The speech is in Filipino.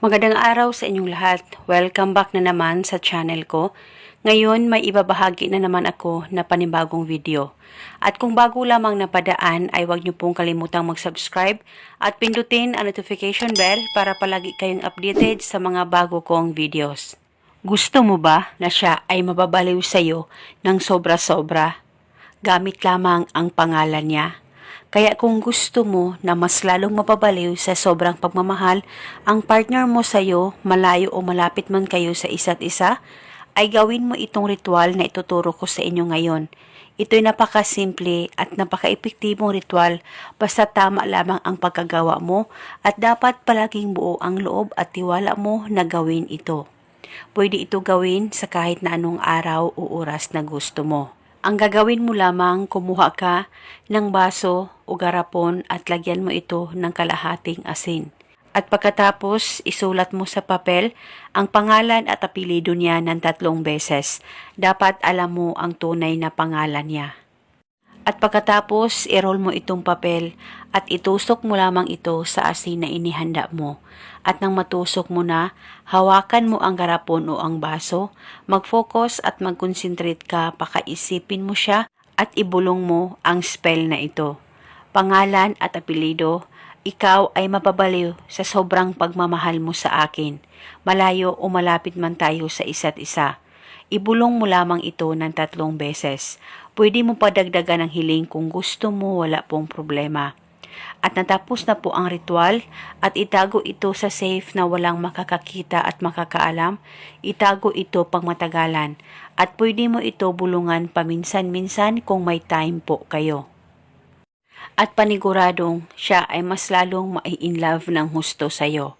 Magandang araw sa inyong lahat. Welcome back na naman sa channel ko. Ngayon may ibabahagi na naman ako na panibagong video. At kung bago lamang napadaan ay huwag niyo pong kalimutang mag-subscribe at pindutin ang notification bell para palagi kayong updated sa mga bago kong videos. Gusto mo ba na siya ay mababaliw sa iyo ng sobra-sobra? Gamit lamang ang pangalan niya. Kaya kung gusto mo na mas lalong mapabaliw sa sobrang pagmamahal ang partner mo sa iyo, malayo o malapit man kayo sa isa't isa, ay gawin mo itong ritual na ituturo ko sa inyo ngayon. Ito'y napakasimple at napaka-epektibong ritual basta tama lamang ang pagkagawa mo at dapat palaging buo ang loob at tiwala mo na gawin ito. Pwede ito gawin sa kahit na anong araw o oras na gusto mo. Ang gagawin mo lamang, kumuha ka ng baso o garapon at lagyan mo ito ng kalahating asin. At pagkatapos, isulat mo sa papel ang pangalan at apelido niya ng tatlong beses. Dapat alam mo ang tunay na pangalan niya. At pagkatapos, i-roll mo itong papel at itusok mo lamang ito sa asin na inihanda mo. At nang matusok mo na, hawakan mo ang garapon o ang baso, mag-focus at mag-concentrate ka, pakaisipin mo siya at ibulong mo ang spell na ito. Pangalan at apelido, ikaw ay mapabaliw sa sobrang pagmamahal mo sa akin. Malayo o malapit man tayo sa isa't isa. Ibulong mo lamang ito ng tatlong beses. Pwede mo padagdagan ng hiling kung gusto mo, wala pong problema. At natapos na po ang ritual at itago ito sa safe na walang makakakita at makakaalam. Itago ito pang matagalan at pwede mo ito bulungan paminsan-minsan kung may time po kayo. At paniguradong siya ay mas lalong mai-inlove ng husto sa'yo.